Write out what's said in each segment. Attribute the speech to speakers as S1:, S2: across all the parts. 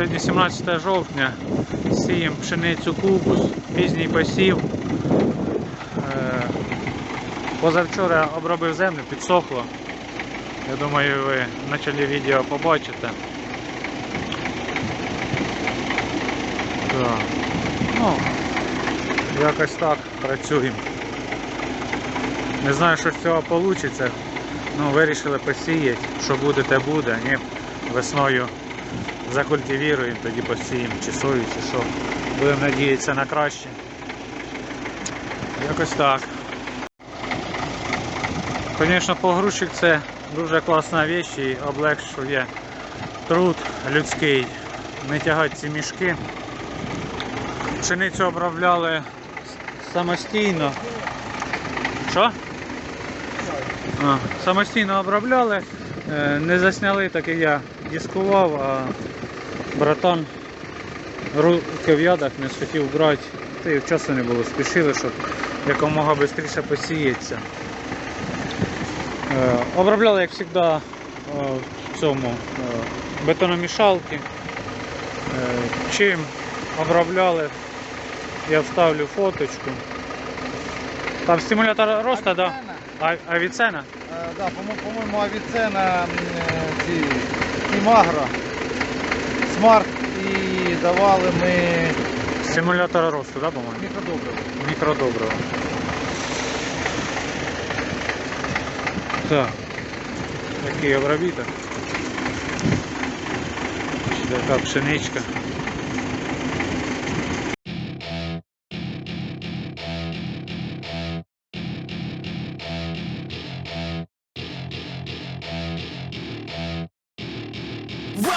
S1: Сьогодні 17 жовтня. Сіємо пшеницю кубус, пізній посів. Е, Позавчора обробив землю, підсохло. Я думаю, ви в началі відео побачите. Ну, якось так працюємо. Не знаю, що з цього вийде. Ну, вирішили посіяти, що буде, те буде. Ні, весною закультивіруємо, тоді посіємо чи сою, чи що. Будемо надіятися на краще. Якось так. Звісно, погрузчик це дуже класна річ і облегшує труд людський. Не тягати ці мішки. Пшеницю обробляли самостійно. Що? Самостійно обробляли, е, не засняли, так як я дискував, а братан руки в ядах не схотів брати. Та й часу не було, спішили, щоб якомога швидше посіється. Е, Обробляли, як завжди, е, в цьому е, бетономішалки. Чим обробляли, я вставлю фоточку. Там стимулятор росту, да? А, авіцена?
S2: Да, по-мо- по-моєму, авіцена, м, ці Імагра, Смарт і давали ми
S1: Симулятор росту, да, по-моєму?
S2: мікродобриво.
S1: Мікродобриво. Так. Такий обробіток. Така пшеничка.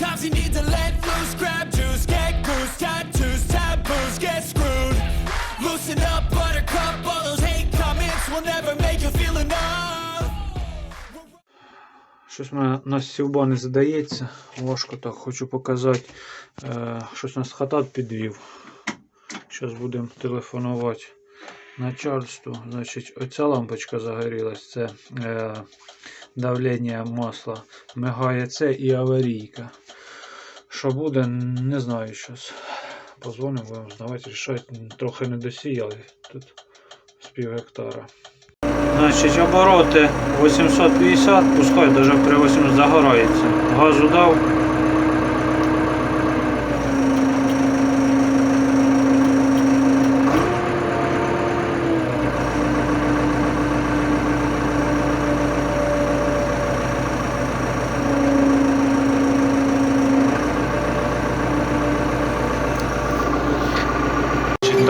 S3: Sometimes you need to let loose, grab juice, get goose, tattoos, taboos, get screwed Loosen up, buttercup, all those hate comments will never make you feel enough
S1: Щось мене на сівба не задається. Важко так хочу показати. Е, щось нас хатат підвів. Зараз будемо телефонувати начальству. Значить, оця лампочка загорілась. Це е, давлення масла. Мигає це і аварійка. Що буде, не знаю зараз. Позвонимо, будемо знавати, рішати. Трохи не досіяли тут з пів гектара. Значить, обороти 850, пускай навіть при 80 загорається. Газу дав.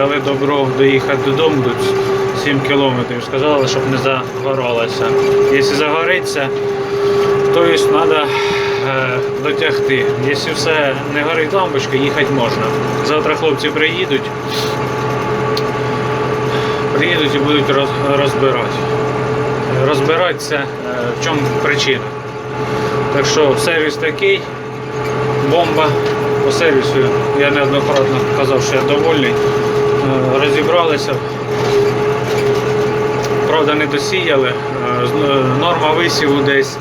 S1: Дали добро доїхати додому тут 7 кілометрів. Сказали, щоб не загоралося. Якщо загориться, то треба дотягти. Якщо все не горить лампочка, їхати можна. Завтра хлопці приїдуть. Приїдуть і будуть роз- розбирати. Розбиратися, е, в чому причина. Так що сервіс такий, бомба по сервісу. Я неоднократно казав, що я довольний. Розібралися. Правда, не досіяли. Е, з- е, Норма висіву десь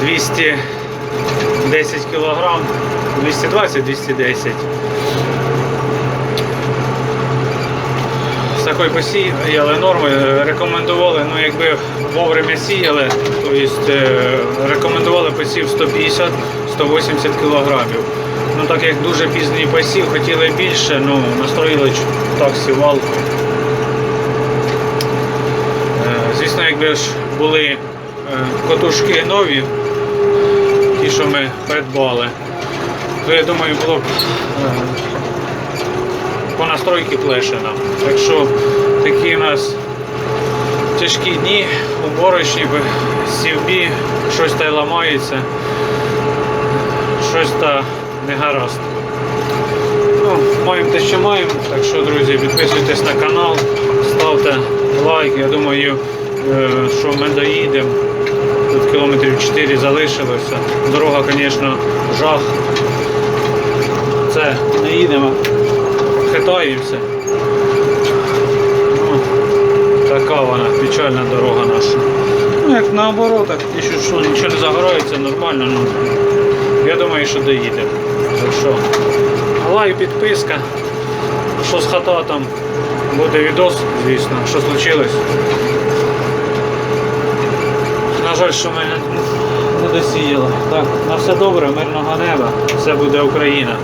S1: 210 кг, 220-210. Все такої посіяли норми, рекомендували, ну якби вовремя сіяли, тобто рекомендували посів 150-180 кілограмів. Ну так як дуже пізній посів, хотіли більше, ну настроїли так сівалку. Е, Звісно, якби ж були е, котушки нові, ті, що ми придбали, то я думаю, було б е, по настройки плешина. Так що такі у нас тяжкі дні у борошні, в сівбі, щось та й ламається, щось та не гаразд. Ну, маємо те, що маємо. Так що, друзі, підписуйтесь на канал, ставте лайк. Я думаю, е, що ми доїдемо. Тут кілометрів 4 залишилося. Дорога, звісно, жах. Це не їдемо, хитаємося. Ну, така вона, печальна дорога наша. Ну, як наоборот, так, що, нічого не загорається, нормально. Ну, я думаю, що доїдемо. Так що, лайк, підписка. Що з хата там буде відос, звісно, що случилось. На жаль, що ми не- досіяло. Так, на все добре, мирного неба, все буде Україна.